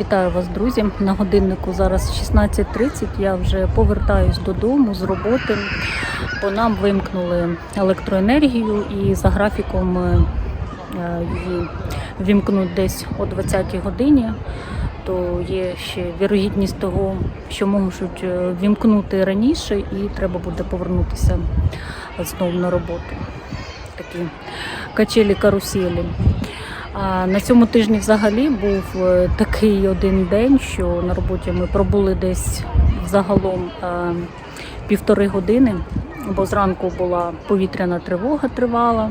Вітаю вас, друзі. На годиннику зараз 16.30. Я вже повертаюсь додому з роботи, бо нам вимкнули електроенергію і за графіком е, її вімкнуть десь о 20-й годині. То є ще вірогідність того, що можуть е, вімкнути раніше, і треба буде повернутися знову на роботу. Такі качелі каруселі. На цьому тижні взагалі був е, такий один день, що на роботі ми пробули десь загалом е, півтори години, бо зранку була повітряна тривога тривала,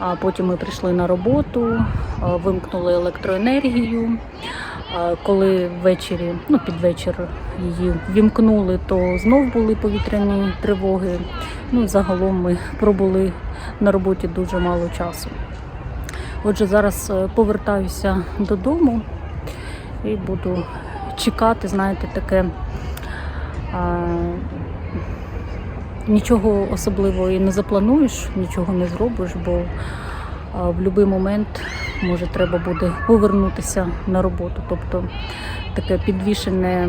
а потім ми прийшли на роботу, е, вимкнули електроенергію. Коли ввечері, ну під вечір її вімкнули, то знов були повітряні тривоги. Ну і загалом ми пробули на роботі дуже мало часу. Отже, зараз е, повертаюся додому і буду чекати, знаєте, таке а, нічого особливого і не заплануєш, нічого не зробиш, бо а, в будь-який момент може треба буде повернутися на роботу. Тобто таке підвішене,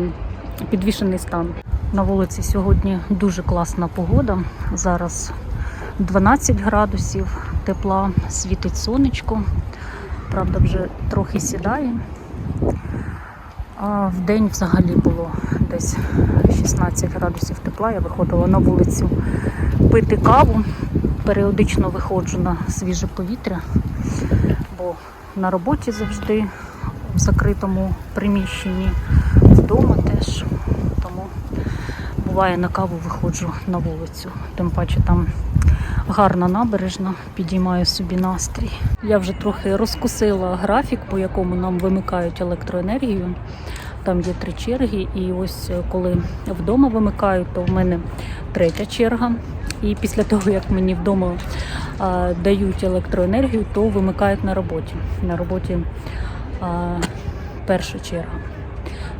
підвішений стан. На вулиці сьогодні дуже класна погода. Зараз 12 градусів тепла, світить сонечко. Правда, вже трохи сідає. А в день взагалі було десь 16 градусів тепла. Я виходила на вулицю пити каву. Періодично виходжу на свіже повітря, бо на роботі завжди в закритому приміщенні, вдома теж. Тому буває на каву виходжу на вулицю. Тим паче там гарна набережна, підіймаю собі настрій. Я вже трохи розкусила графік, по якому нам вимикають електроенергію. Там є три черги, і ось е, коли вдома вимикають, то в мене третя черга. І після того, як мені вдома а, дають електроенергію, то вимикають на роботі. На роботі а, перша черга.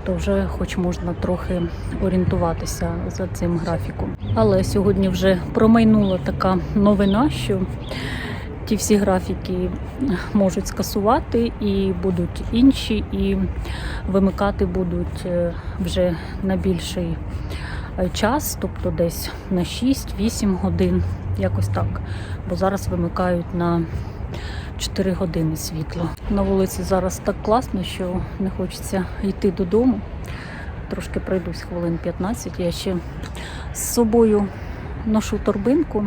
То вже хоч можна трохи орієнтуватися за цим графіком. Але сьогодні вже промайнула така новина, що ті всі графіки можуть скасувати і будуть інші, і вимикати будуть е, вже на більший е, час, тобто десь на 6-8 годин, якось так. Бо зараз вимикають на 4 години світло. На вулиці зараз так класно, що не хочеться йти додому. Трошки пройдусь хвилин 15. Я ще з собою ношу торбинку,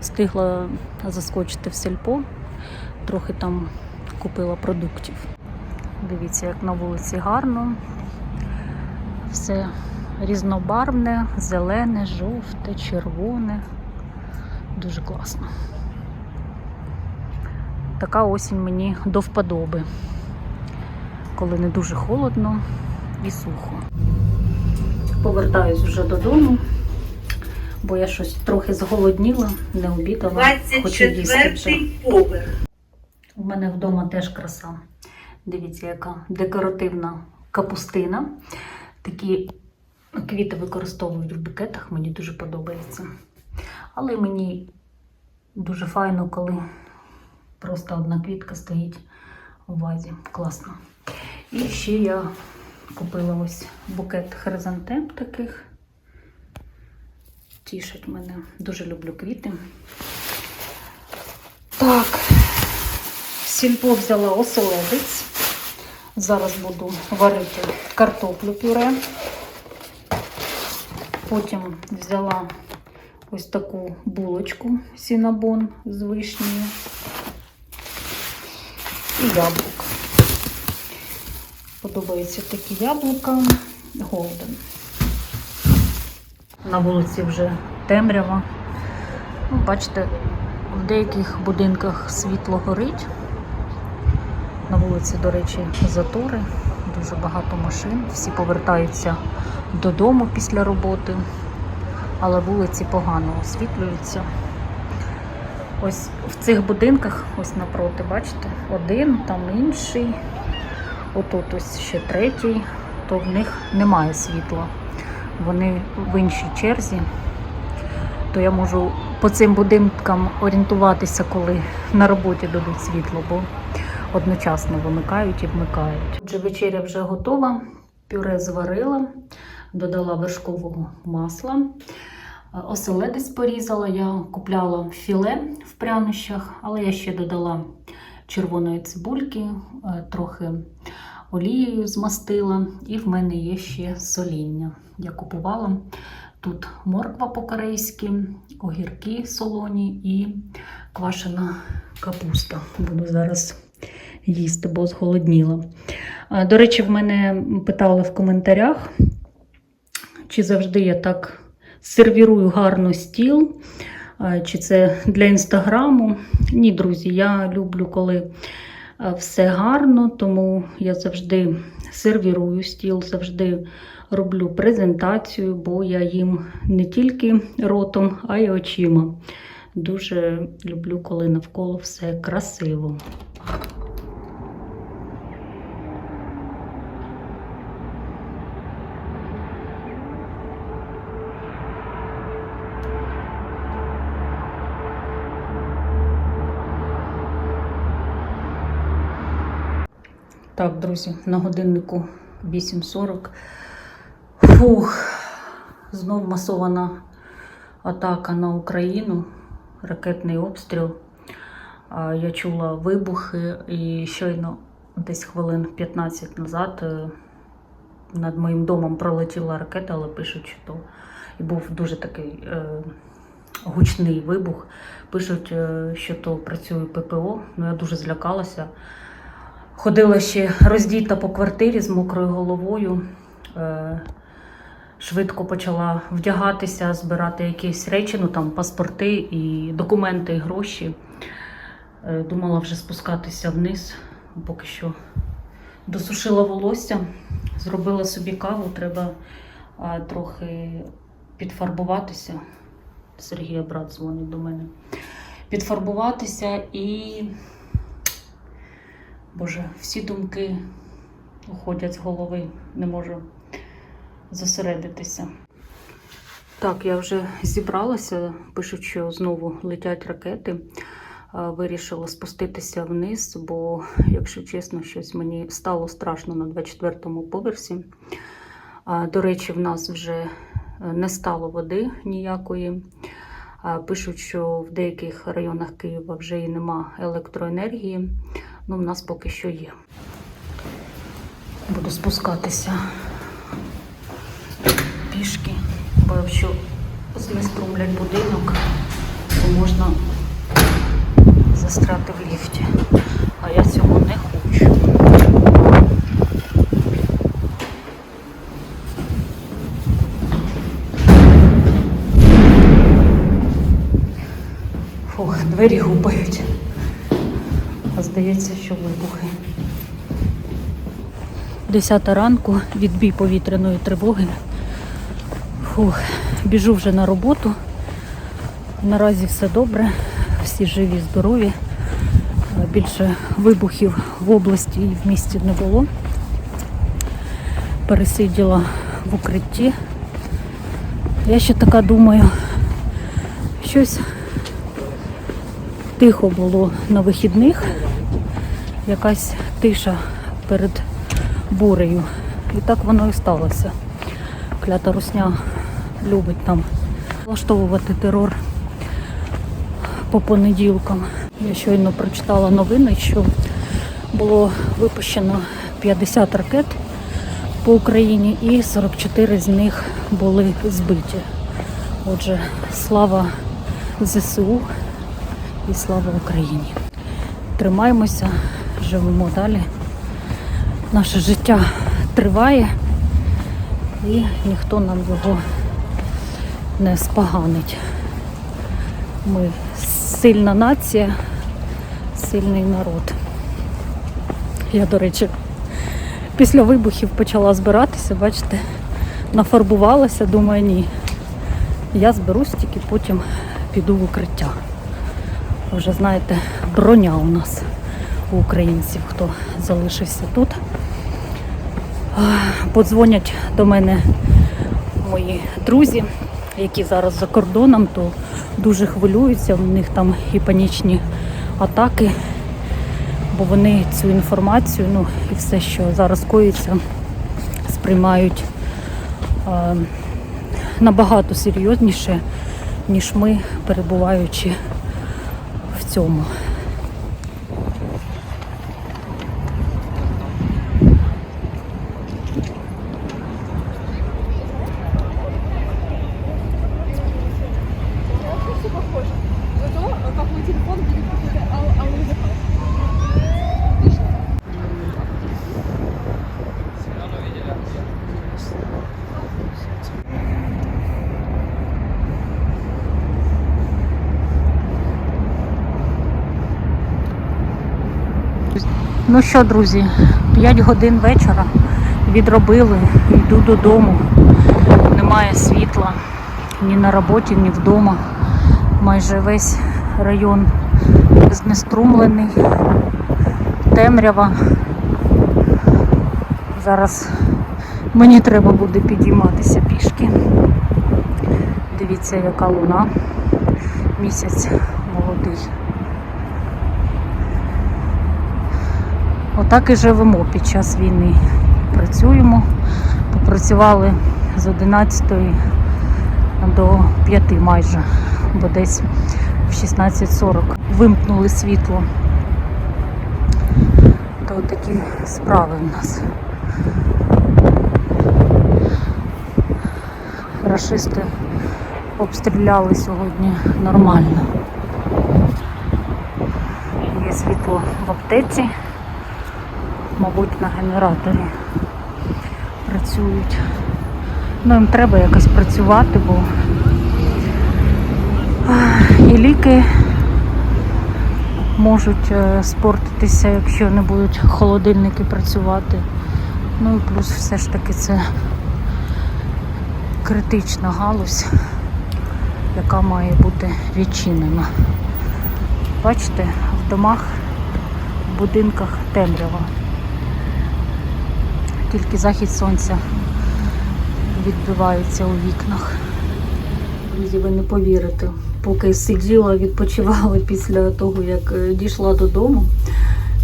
встигла заскочити в сільпо, трохи там купила продуктів. Дивіться, як на вулиці гарно. Все різнобарвне, зелене, жовте, червоне. Дуже класно. Така осінь мені до вподоби, коли не дуже холодно і сухо. Повертаюсь вже додому, бо я щось трохи зголодніла, не обідала, хочу їсти вже. поверх. У мене вдома теж краса. Дивіться, яка декоративна капустина. Такі квіти використовують в букетах, мені дуже подобається. Але мені дуже файно, коли просто одна квітка стоїть у вазі. Класно. І ще я купила ось букет хризантем таких. Тішать мене. Дуже люблю квіти. Так, сільпо взяла оселедець. Зараз буду варити картоплю пюре. Потім взяла ось таку булочку сінабон з вишнею і яблук. Подобаються такі яблука Голден. На вулиці вже темрява. Ну, бачите, в деяких будинках світло горить. На вулиці, до речі, затори, дуже багато машин. Всі повертаються додому після роботи, але вулиці погано освітлюються. Ось в цих будинках, ось напроти, бачите, один, там інший, отут ось ще третій, то в них немає світла. Вони в іншій черзі, то я можу по цим будинкам орієнтуватися, коли на роботі дадуть світло, бо одночасно вимикають і вмикають. Отже, вечеря вже готова. Пюре зварила, додала вершкового масла. Оселедець порізала, я купляла філе в прянощах, але я ще додала червоної цибульки, е, трохи олією змастила, і в мене є ще соління. Я купувала тут морква по-корейськи, огірки солоні і квашена капуста. Буду зараз їсти, бо зголодніла. До речі, в мене питали в коментарях, чи завжди я так сервірую гарно стіл, чи це для інстаграму. Ні, друзі, я люблю, коли все гарно, тому я завжди сервірую стіл, завжди роблю презентацію, бо я їм не тільки ротом, а й очима. Дуже люблю, коли навколо все красиво. Так, друзі, на годиннику 8.40. Фух, знов масована атака на Україну, ракетний обстріл. Я чула вибухи і щойно десь хвилин 15 назад е, над моїм домом пролетіла ракета, але пишуть, що то і був дуже такий е, гучний вибух. Пишуть, е, що то працює ППО. Ну я дуже злякалася. Ходила ще роздіта по квартирі з мокрою головою. Е, швидко почала вдягатися, збирати якісь речі, ну там паспорти і документи, і гроші. Е, Думала вже спускатися вниз, поки що досушила волосся, зробила собі каву, треба трохи підфарбуватися. Сергія брат дзвонить до мене. Підфарбуватися і. Боже, всі думки уходять з голови, не можу зосередитися. Так, я вже зібралася. Пишуть, що знову летять ракети. Вирішила спуститися вниз, бо, якщо чесно, щось мені стало страшно на 24-му поверсі. До речі, в нас вже е, не стало води ніякої. Пишуть, що в деяких районах Києва вже і нема електроенергії. Ну, в нас поки що є. Буду спускатися пішки, бо якщо знеструмлять будинок, то можна застряти в ліфті. А я цього не хочу. Фух, двері гупають. Здається, що вибухи. Десята ранку, відбій повітряної тривоги. Фух, біжу вже на роботу. Наразі все добре, всі живі, здорові. Е, Більше вибухів в області і в місті не було. Пересиділа в укритті. Я ще така думаю, щось тихо було на вихідних, якась тиша перед бурею. І так воно і сталося. Клята русня любить там влаштовувати терор по понеділкам. Я щойно прочитала новини, що було випущено 50 ракет по Україні і 44 з них були збиті. Отже, слава ЗСУ і слава Україні. Тримаємося, живемо далі. Наше життя триває і ніхто нам його не споганить. Ми сильна нація, сильний народ. Я, до речі, після вибухів почала збиратися, бачите, нафарбувалася, думаю, ні. Я зберусь, тільки потім піду в укриття. Вже знаєте, броня у нас у українців, хто залишився тут. Подзвонять до мене мої друзі, які зараз за кордоном, то дуже хвилюються. У них там і панічні атаки бо вони цю інформацію, ну і все, що зараз коїться, сприймають е, набагато серйозніше, ніж ми, перебуваючи в цьому. Ну що, друзі, 5 годин вечора відробили, йду додому. Немає світла ні на роботі, ні вдома. Майже весь район знеструмлений, темрява. Зараз мені треба буде підійматися пішки. Дивіться, яка луна. Місяць Отак і живемо під час війни. Працюємо. Попрацювали з 11 до 5 майже, бо десь в 16.40 вимкнули світло. То такі справи в нас. Рашисти обстріляли сьогодні нормально. Є світло в аптеці мабуть, на генераторі працюють. Ну, їм треба якось працювати, бо і ліки можуть е, спортитися, якщо не будуть холодильники працювати. Ну і плюс все ж таки це критична галузь, яка має бути відчинена. Бачите, в домах, в будинках темрява тільки захід сонця відбивається у вікнах. Друзі, ви не повірите. Поки сиділа, відпочивала після того, як е, дійшла додому.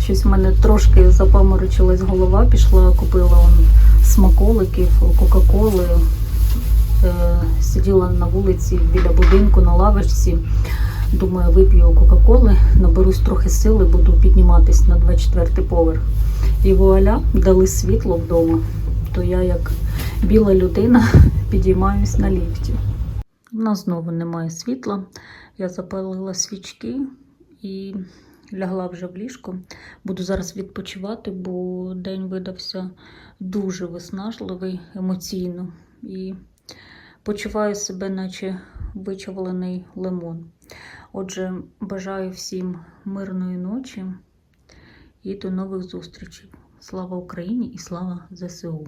Щось в мене трошки запаморочилась голова, пішла, купила он смаколиків, Кока-Коли. Е, Сиділа на вулиці біля будинку на лавочці. Думаю, вип'ю Кока-Коли, наберусь трохи сили, буду підніматись на 24 поверх. І вуаля, дали світло вдома. То я, як біла людина, підіймаюсь на ліфті. У нас знову немає світла. Я запалила свічки і лягла вже в ліжко. Буду зараз відпочивати, бо день видався дуже виснажливий емоційно. І почуваю себе, наче вичавлений лимон. Отже, бажаю всім мирної ночі і до нових зустрічей. Слава Україні і слава ЗСУ!